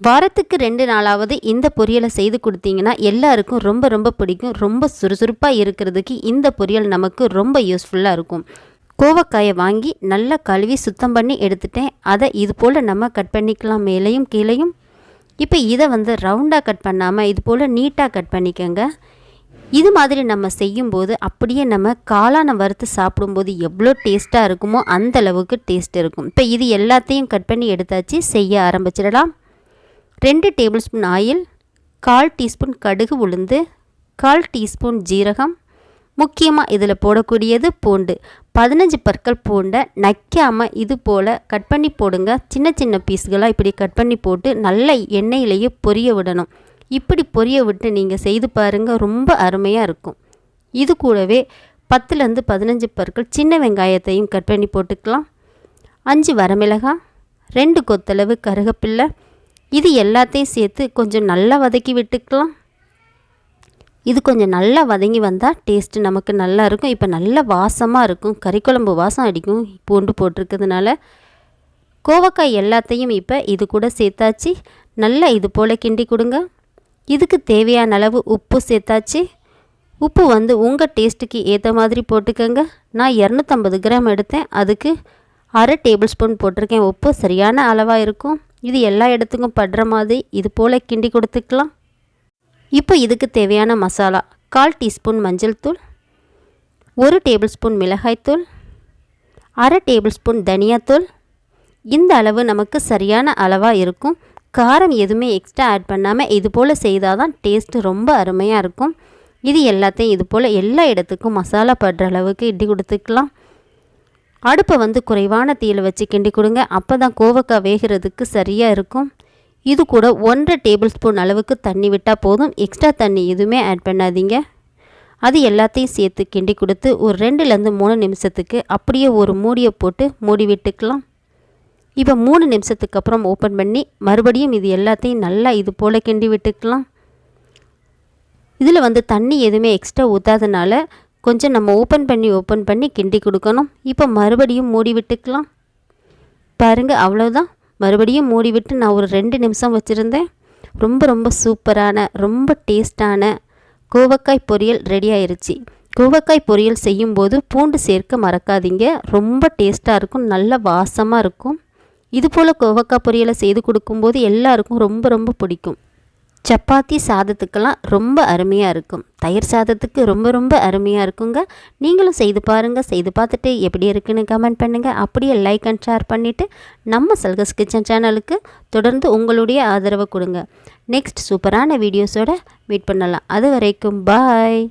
வாரத்துக்கு ரெண்டு நாளாவது இந்த பொரியலை செய்து கொடுத்தீங்கன்னா எல்லாருக்கும் ரொம்ப ரொம்ப பிடிக்கும். ரொம்ப சுறுசுறுப்பாக இருக்கிறதுக்கு இந்த பொரியல் நமக்கு ரொம்ப யூஸ்ஃபுல்லாக இருக்கும். கோவக்காயை வாங்கி நல்லா கழுவி சுத்தம் பண்ணி எடுத்துட்டேன். அதை இது போல் நம்ம கட் பண்ணிக்கலாம். மேலேயும் கீழேயும். இப்போ இதை வந்து ரவுண்டாக கட் பண்ணாமல் இது போல் நீட்டாக கட் பண்ணிக்கோங்க. இது மாதிரி நம்ம செய்யும்போது அப்படியே நம்ம காளான வறுத்து சாப்பிடும்போது எவ்வளோ டேஸ்ட்டாக இருக்குமோ அந்த அளவுக்கு டேஸ்ட் இருக்கும். இப்போ இது எல்லாத்தையும் கட் பண்ணி எடுத்தாச்சு. செய்ய ஆரம்பிச்சிடலாம். ரெண்டு டேபிள் ஸ்பூன் ஆயில் கால் டீஸ்பூன் கடுகு உளுந்து கால் டீஸ்பூன் ஜீரகம். முக்கியமாக இதில் போடக்கூடியது பூண்டு. பதினஞ்சு பற்கள் பூண்டை நக்காமல் இது போல் கட் பண்ணி போடுங்க. சின்ன சின்ன பீஸ்களாக இப்படி கட் பண்ணி போட்டு நல்ல எண்ணெயிலேயே பொரிய விடணும். இப்படி பொரிய விட்டு நீங்கள் செய்து பாருங்கள் ரொம்ப அருமையாக இருக்கும். இது கூடவே பத்துலேருந்து பதினஞ்சு பற்கள் சின்ன வெங்காயத்தையும் கட் பண்ணி போட்டுக்கலாம். அஞ்சு வரமிளகாய் ரெண்டு கொத்தளவு கருகப்பில்லை இது எல்லாத்தையும் சேர்த்து கொஞ்சம் நல்லா வதக்கி விட்டுக்கலாம். இது கொஞ்சம் நல்லா வதங்கி வந்தால் டேஸ்ட்டு நமக்கு நல்லா இருக்கும். இப்போ நல்ல வாசமாக இருக்கும். கறிக்குழம்பு வாசம் அடிக்கும். பூண்டு போட்டிருக்கிறதுனால கோவக்காய் எல்லாத்தையும் இப்போ இது கூட சேர்த்தாச்சு. நல்லா இது போல் கிண்டி கொடுங்க. இதுக்கு தேவையான அளவு உப்பு சேர்த்தாச்சு. உப்பு வந்து உங்கள் டேஸ்ட்டுக்கு ஏற்ற மாதிரி போட்டுக்கோங்க. நான் இரநூத்தம்பது கிராம் எடுத்தேன். அதுக்கு அரை டேபிள் ஸ்பூன் போட்டிருக்கேன். உப்பு சரியான அளவாக இருக்கும். இது எல்லா இடத்துக்கும் படுற மாதிரி இது போல் கிண்டி கொடுத்துக்கலாம். இப்போ இதுக்கு தேவையான மசாலா கால் டீஸ்பூன் மஞ்சள் தூள் ஒரு டேபிள் ஸ்பூன் மிளகாய்த்தூள் அரை டேபிள் ஸ்பூன் தனியாத்தூள் இந்த அளவு நமக்கு சரியான அளவாக இருக்கும். காரம் எதுவுமே எக்ஸ்ட்ரா ஆட் பண்ணாமல் இது போல் செய்தால் தான் டேஸ்ட்டு ரொம்ப அருமையாக இருக்கும். இது எல்லாத்தையும் இது போல் எல்லா இடத்துக்கும் மசாலா படுற அளவுக்கு இடி கொடுத்துக்கலாம். அடுப்பை வந்து குறைவான தீயில் வச்சு கிண்டி கொடுங்க. அப்போ தான் கோவக்காய் வேகிறதுக்கு சரியாக இருக்கும். இது கூட ஒன்றரை டேபிள் ஸ்பூன் அளவுக்கு தண்ணி விட்டால் போதும். எக்ஸ்ட்ரா தண்ணி எதுவுமே ஆட் பண்ணாதீங்க. அது எல்லாத்தையும் சேர்த்து கிண்டி கொடுத்து ஒரு ரெண்டுலேருந்து மூணு நிமிஷத்துக்கு அப்படியே ஒரு மூடியை போட்டு மூடி விட்டுக்கலாம். இப்போ மூணு நிமிஷத்துக்கு அப்புறம் ஓப்பன் பண்ணி மறுபடியும் இது எல்லாத்தையும் நல்லா இது போல் கிண்டி விட்டுக்கலாம். இதில் வந்து தண்ணி எதுவுமே எக்ஸ்ட்ரா ஊற்றாதனால கொஞ்சம் நம்ம ஓப்பன் பண்ணி ஓப்பன் பண்ணி கிண்டி கொடுக்கணும். இப்போ மறுபடியும் மூடி விட்டுக்கலாம். பாருங்கள் அவ்வளோதான் மறுபடியும் மூடி விட்டு நான் ஒரு ரெண்டு நிமிஷம் வச்சுருந்தேன். ரொம்ப ரொம்ப சூப்பரான ரொம்ப டேஸ்டான கோவக்காய் பொரியல் ரெடி ஆயிருச்சு. கோவக்காய் பொரியல் செய்யும்போது பூண்டு சேர்க்க மறக்காதீங்க. ரொம்ப டேஸ்ட்டாக இருக்கும் நல்ல வாசமாக இருக்கும். இதுபோல் கோவக்காய் பொரியலை செய்து கொடுக்கும்போது எல்லாருக்கும் ரொம்ப ரொம்ப பிடிக்கும். சப்பாத்தி சாதத்துக்கெல்லாம் ரொம்ப அருமையாக இருக்கும். தயிர் சாதத்துக்கு ரொம்ப ரொம்ப அருமையாக இருக்குங்க. நீங்களும் செய்து பாருங்கள் செய்து பார்த்துட்டு எப்படி இருக்குன்னு கமெண்ட் பண்ணுங்கள் அப்படியே லைக் அண்ட் ஷேர் பண்ணிவிட்டு நம்ம சல்கஸ் கிச்சன் சேனலுக்கு தொடர்ந்து உங்களுடைய ஆதரவை கொடுங்க. நெக்ஸ்ட் சூப்பரான வீடியோஸோட மீட் பண்ணலாம். அது வரைக்கும் பாய்